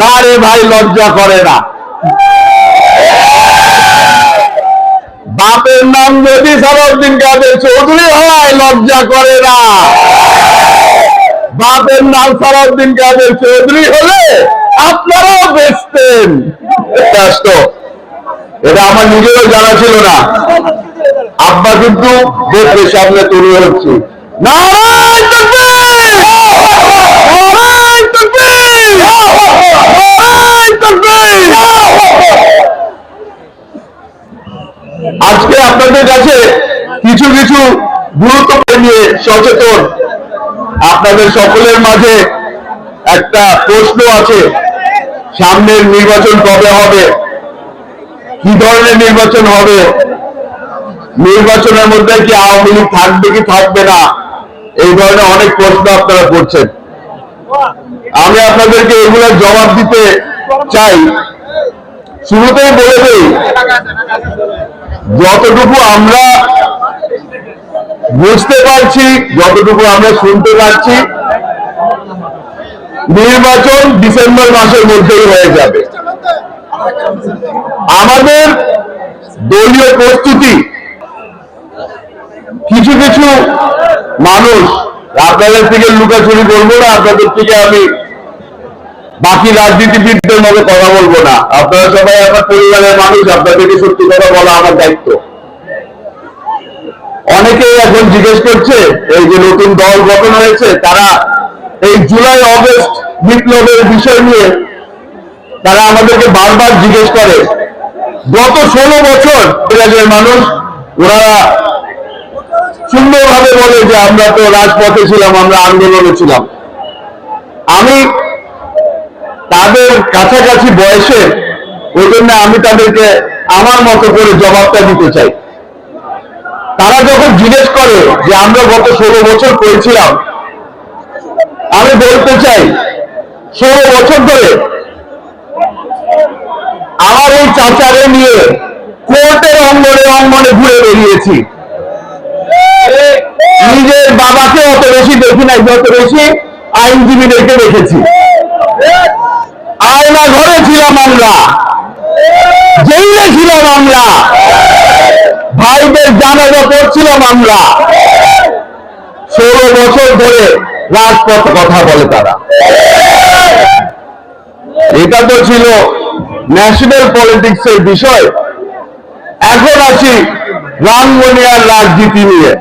না রে ভাই, লজ্জা করে না। বাপের নাম যদি সালাউদ্দিন কাদের চৌধুরী হয়, লজ্জা করে না। বাপের নাম সালাউদ্দিন কাদের চৌধুরী হলে আপনারাও বেচতেন। এটা আমার নিজেরও জানা ছিল না। আব্বা কিন্তু দেখবে সামনে তৈরি হচ্ছে। নারায়ণ আজকে আপনাদের কাছে কিছু কিছু গুরুত্ব নিয়ে সচেতন। আপনাদের সকলের মাঝে একটা প্রশ্ন আছে, সামনের নির্বাচন কবে হবে? কি ধরনের নির্বাচন হবে? নির্বাচনের মধ্যে কি আওয়ামী লীগ থাকবে কি থাকবে না? এই ধরনের অনেক প্রশ্ন আপনারা করছেন। আমি আপনাদেরকে এগুলোর জবাব দিতে চাই। শুরুতেই বলে দেই যতটুকু আমরা বুঝতে পারছি, যতটুকু আমরা শুনতে পারছি, নির্বাচন ডিসেম্বর মাসের মধ্যেই হয়ে যাবে। আমাদের দলীয় প্রস্তুতি, কিছু কিছু মানুষ, আপনাদের থেকে লুকাচুরি করব না, আপনাদের থেকে আমি বাকি রাজনীতিবিদদের মতো কথা বলব না। আপনারা সবাই আমার পরিবারের মানুষ আপনাদেরকে সত্যি কথা বলা আমার দায়িত্ব। অনেকেই এখন জিজ্ঞেস করছে, এই যে নতুন দল গঠন হয়েছে, তারা এই জুলাই, অগস্ট বিপ্লবের বিষয় নিয়ে তারা আমাদেরকে বারবার জিজ্ঞেস করে। গত ষোলো বছর রাজ্যের মানুষ, ওরা সুন্দরভাবে বলে যে আমরা তো রাজপথে ছিলাম, আমরা আন্দোলনে ছিলাম। আমি তাদের কাছাকাছি বয়সে ওই জন্য আমি তাদেরকে আমার মতো করে জবাবটা দিতে চাই। তারা যখন জিজ্ঞেস করে যে আমরা গত ষোলো বছর করেছিলাম, আমি বলতে চাই, ষোলো বছর ধরে আমার এই চাচারে নিয়ে কোর্টের অঙ্গনে অঙ্গনে ঘুরে বেরিয়েছি। নিজের বাবাকে অত বেশি দেখি নাই, যত বেশি আইনজীবীদেরকে দেখেছি। আয়না ঘরে ছিলাম আমরা। জেলে ছিলাম আমরা। ভাইদের জানাজা করছিলাম আমরা। ষোলো বছর ধরে রাজপথ কথা বলে তারা। এটা তো ছিল ন্যাশনাল পলিটিক্স এর বিষয়। এখন আসি রাজনীতি নিয়ে।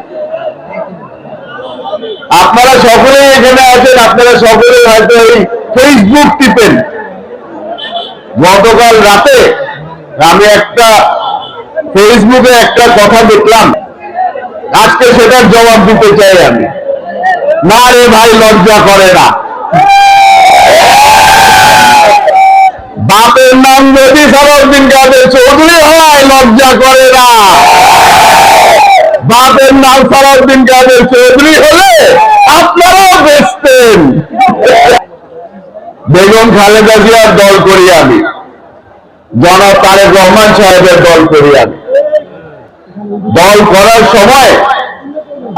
আপনারা সকলেই এখানে আছেন, আপনারা সকলেই হয়তো এই ফেসবুক টিপেন। গতকাল রাতে আমি একটা ফেসবুকে একটা কথা দেখলাম। আজকে সেটার জবাব দিতে চাই আমি। না রে ভাই, লজ্জা করে না। বাপের নাম যদি সালাউদ্দিন কাদের চৌধুরী হয়, লজ্জা করে না। বাপের নাম সালাউদ্দিন কাদের চৌধুরী হলে আপনারাও বেচতেন। বেগম খালেদা জিয়ার দল করি আমি। জনাব তারেক রহমান সাহেবের দল করি আমি। দল করার সময়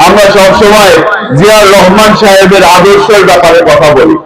আমরা সবসময় জিয়ার রহমান সাহেবের আদর্শের ব্যাপারে কথা বলি।